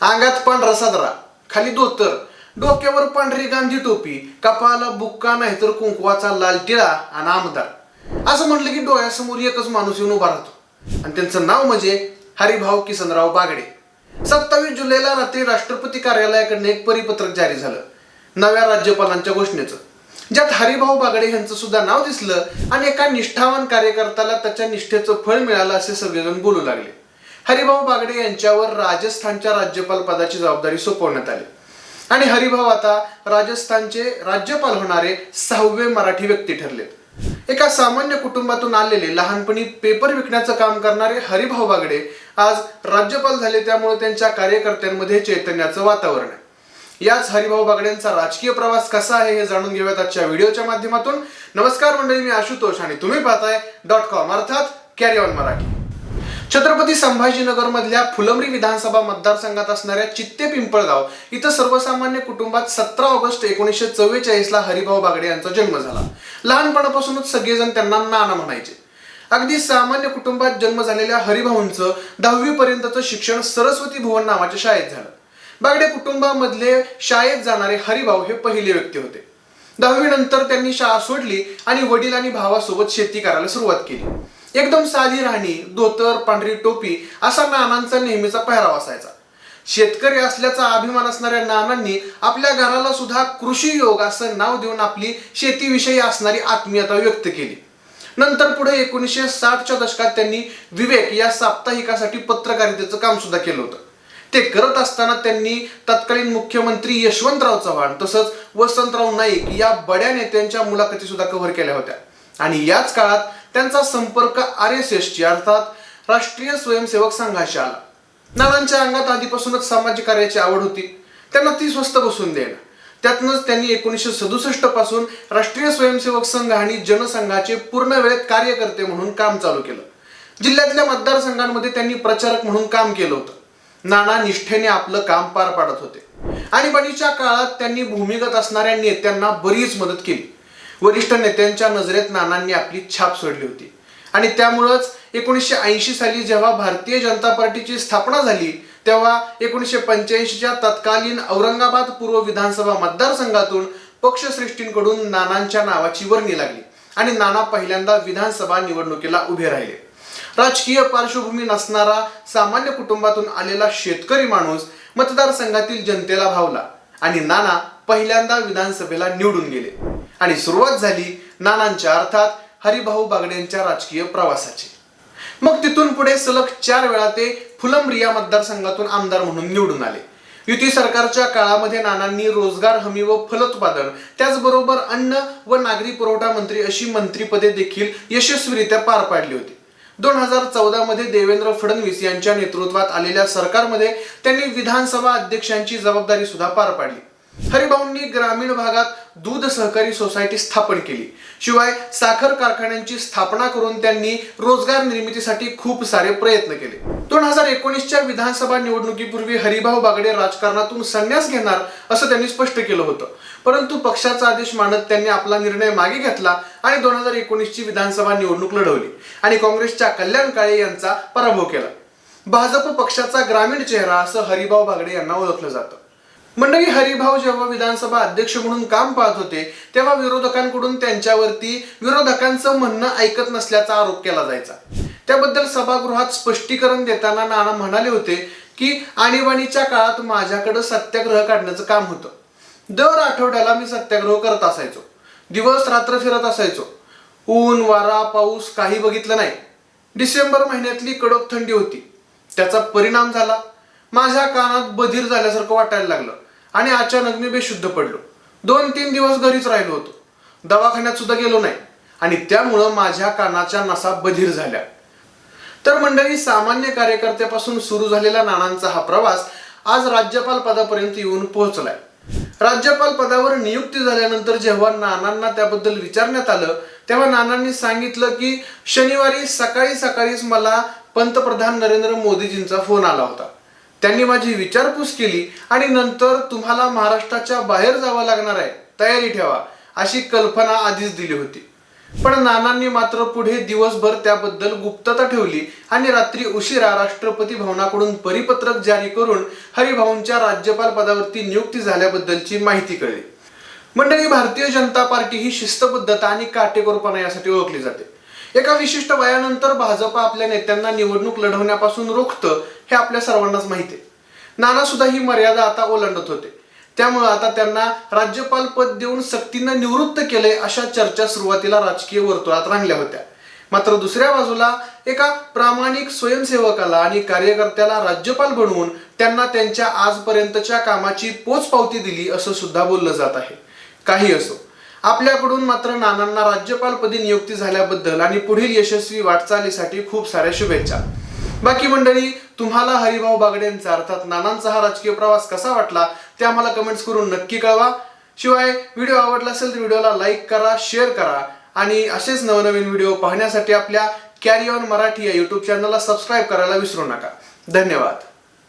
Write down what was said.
अंगात पांढरा सादरा खाली धोतर डोक्यावर पांढरी गांधी टोपी कपाला बुक्का नाही तर कुंकवाचा लाल टिळा आणि आमदार. असं म्हटलं की डोळ्यासमोर एकच माणूस येऊन उभा राहतो. आणि त्यांचं नाव म्हणजे हरिभाऊ किसनराव बागडे. सत्तावीस जुलैला रात्री राष्ट्रपती कार्यालयाकडनं एक परिपत्रक जारी झालं. नव्या राज्यपालांच्या घोषणेचं. ज्यात हरिभाऊ बागडे यांचं सुद्धा नाव दिसलं आणि एका निष्ठावान कार्यकर्त्याला त्याच्या निष्ठेचं फळ मिळालं असे सगळेजण बोलू लागले. हरिभाऊ बागडे यांच्यावर राजस्थानच्या राज्यपाल पदाची जबाबदारी सोपवण्यात आली. आणि हरिभाऊ आता राजस्थानचे राज्यपाल होणारे सहावे मराठी व्यक्ती ठरलेत. एका सामान्य कुटुंबातून आलेले लहानपणी पेपर विकण्याचं काम करणारे हरिभाऊ बागडे आज राज्यपाल झाले त्यामुळे त्यांच्या कार्यकर्त्यांमध्ये चैतन्याचं वातावरण आहे. याच हरिभाऊ बागडेंचा राजकीय प्रवास कसा आहे हे जाणून घेऊयात आजच्या व्हिडिओच्या माध्यमातून. नमस्कार मंडळी मी आशुतोष आणि तुम्ही पाहताय डॉट कॉम अर्थात कॅरी ऑन मराठी. छत्रपती संभाजीनगर मधल्या फुलंब्री विधानसभा मतदारसंघात असणाऱ्या चित्ते पिंपळगाव इथं सर्वसामान्य कुटुंबात सतरा ऑगस्ट एकोणीसशे चव्वेचाळीस ला हरिभाऊ बागडे यांचा जन्म झाला. लहानपणापासूनच सगळेजण त्यांना नाना म्हणायचे. अगदी सामान्य कुटुंबात जन्म झालेल्या हरिभाऊंचं दहावी पर्यंतचं शिक्षण सरस्वती भुवन नावाच्या शाळेत झालं. बागडे कुटुंबामधले शाळेत जाणारे हरिभाऊ हे पहिले व्यक्ती होते. दहावी नंतर त्यांनी शाळा सोडली आणि वडील आणि भावासोबत शेती करायला सुरुवात केली. एकदम साधी राहणी धोतर पांढरी टोपी असा नानांचा नेहमीचा पेहराव असायचा. शेतकरी असल्याचा अभिमान असणाऱ्या नानांनी आपल्या घराला सुद्धा कृषी योग असं नाव देऊन आपली शेतीविषयी असणारी आत्मीयता व्यक्त केली. नंतर पुढे एकोणीसशे साठच्या दशकात त्यांनी विवेक या साप्ताहिकासाठी पत्रकारितेचं काम सुद्धा केलं होतं. ते करत असताना त्यांनी तत्कालीन मुख्यमंत्री यशवंतराव चव्हाण तसंच वसंतराव नाईक या बड्या नेत्यांच्या मुलाखती सुद्धा कव्हर केल्या होत्या. आणि याच काळात त्यांचा संपर्क आर एस एसची अर्थात राष्ट्रीय स्वयंसेवक संघाशी आला. नानांच्या अंगात आधीपासूनच सामाजिक कार्याची आवड होती. त्यांना ती स्वस्त बसून देणं. त्यातनंच त्यांनी एकोणीसशे सदुसष्टपासून राष्ट्रीय स्वयंसेवक संघ आणि जनसंघाचे पूर्ण वेळेत कार्यकर्ते म्हणून काम चालू केलं. जिल्ह्यातल्या मतदारसंघांमध्ये त्यांनी प्रचारक म्हणून काम केलं होतं. नाना निष्ठेने आपलं काम पार पाडत होते. आणीबाणीच्या काळात त्यांनी भूमिगत असणाऱ्या नेत्यांना बरीच मदत केली. वरिष्ठ नेत्यांच्या नजरेत नानांनी आपली छाप सोडली होती. आणि त्यामुळंच एकोणीसशे ऐंशी साली जेव्हा भारतीय जनता पार्टीची स्थापना झाली तेव्हा एकोणीसशे पंच्याऐंशीच्या तत्कालीन औरंगाबाद पूर्व विधानसभा मतदारसंघातून पक्षश्रेष्ठींकडून नानांच्या नावाची वर्णी लागली आणि नाना पहिल्यांदा विधानसभा निवडणुकीला उभे राहिले. राजकीय पार्श्वभूमी नसणारा सामान्य कुटुंबातून आलेला शेतकरी माणूस मतदारसंघातील जनतेला भावला आणि नाना पहिल्यांदा विधानसभेला निवडून गेले. आणि सुरुवात झाली नानांच्या अर्थात हरिभाऊ बागड्यांच्या राजकीय प्रवासाची. मग तिथून पुढे सलग चार वेळा ते फुलम रिया मतदारसंघातून आमदार म्हणून निवडून आले. युती सरकारच्या काळामध्ये नानांनी रोजगार हमी व फलोत्पादन त्याचबरोबर अन्न व नागरी पुरवठा मंत्री अशी मंत्रीपदे देखील यशस्वीरित्या पार पाडली होती. दोन हजार चौदा मध्ये देवेंद्र फडणवीस यांच्या नेतृत्वात आलेल्या सरकारमध्ये त्यांनी विधानसभा अध्यक्षांची जबाबदारी सुद्धा पार पाडली. हरिभाऊंनी ग्रामीण भागात दूध सहकारी सोसायटी स्थापन केली. शिवाय साखर कारखान्यांची स्थापना करून त्यांनी रोजगार निर्मितीसाठी खूप सारे प्रयत्न केले. दोन हजार एकोणीसच्या विधानसभा निवडणुकीपूर्वी हरिभाऊ बागडे राजकारणातून संन्यास घेणार असं त्यांनी स्पष्ट केलं होतं. परंतु पक्षाचा आदेश मानत त्यांनी आपला निर्णय मागे घेतला आणि दोन हजार एकोणीसची विधानसभा निवडणूक लढवली आणि काँग्रेसच्या कल्याण काळे यांचा पराभव केला. भाजप पक्षाचा ग्रामीण चेहरा असं हरिभाऊ बागडे यांना ओळखलं जातं. मंडळी हरिभाऊ जेव्हा विधानसभा अध्यक्ष म्हणून काम पाहत होते तेव्हा विरोधकांकडून त्यांच्यावरती विरोधकांचं म्हणणं ऐकत नसल्याचा आरोप केला जायचा. त्याबद्दल सभागृहात स्पष्टीकरण देताना नाना म्हणाले होते की आणीबाणीच्या काळात माझ्याकडे सत्याग्रह काढण्याचं काम होतं. दर आठवड्याला मी सत्याग्रह करत असायचो. दिवस रात्र फिरत असायचो. ऊन वारा पाऊस काही बघितलं नाही. डिसेंबर महिन्यातली कडक थंडी होती. त्याचा परिणाम झाला. माझ्या कानात बधीर झाल्यासारखं वाटायला लागलं. आणि अचानक मी बेशुद्ध पडलो. दोन तीन दिवस घरीच राहिलो होतो. दवाखान्यात सुद्धा गेलो नाही. आणि त्यामुळं माझ्या कानाच्या नसा बधीर झाल्या. तर मंडळी सामान्य कार्यकर्त्यापासून सुरू झालेला नानांचा हा प्रवास आज राज्यपाल पदापर्यंत येऊन पोहोचलाय. राज्यपाल पदावर नियुक्ती झाल्यानंतर जेव्हा नानांना त्याबद्दल विचारण्यात आलं तेव्हा नानांनी सांगितलं की शनिवारी सकाळी सकाळीच मला पंतप्रधान नरेंद्र मोदीजींचा फोन आला होता. त्यांनी माझी विचारपूस केली आणि नंतर तुम्हाला महाराष्ट्राच्या बाहेर जावं लागणार आहे. तयारी ठेवा अशी कल्पना आधीच दिली होती. पण नानांनी मात्र पुढे दिवसभर त्याबद्दल गुप्तता ठेवली आणि रात्री उशिरा राष्ट्रपती भवनाकडून परिपत्रक जारी करून हरिभाऊंच्या राज्यपाल पदावरती नियुक्ती झाल्याबद्दलची माहिती कळली. मंडळी भारतीय जनता पार्टी ही शिस्तबद्धता आणि काटेकोरपणा यासाठी ओळखली जाते. एका विशिष्ट वयानंतर भाजप आपल्या नेत्यांना निवडणूक लढवण्यापासून रोखतं हे आपल्या सर्वांनाच माहिती आहे. नाना सुद्धा ही मर्यादा आता ओलांडत होते. त्यामुळे आता त्यांना राज्यपाल पद देऊन सक्तीनं निवृत्त केले अशा चर्चा सुरुवातीला राजकीय वर्तुळात रांगल्या होत्या. मात्र दुसऱ्या बाजूला एका प्रामाणिक स्वयंसेवकाला आणि कार्यकर्त्याला राज्यपाल बनवून त्यांना त्यांच्या आजपर्यंतच्या कामाची पोचपावती दिली असं सुद्धा बोललं जात आहे. काही असो. आपल्याकडून मात्र नानांना राज्यपालपदी नियुक्ती झाल्याबद्दल आणि पुढील यशस्वी वाटचालीसाठी खूप साऱ्या शुभेच्छा. बाकी मंडळी तुम्हाला हरिभाऊ बागडेंचा अर्थात नानांचा हा राजकीय प्रवास कसा वाटला ते आम्हाला कमेंट्स करून नक्की कळवा. शिवाय व्हिडिओ आवडला असेल तर व्हिडिओला लाईक करा शेअर करा आणि असेच नवनवीन व्हिडिओ पाहण्यासाठी आपल्या कॅरी ऑन मराठी या यूट्यूब चॅनलला सबस्क्राईब करायला विसरू नका. धन्यवाद.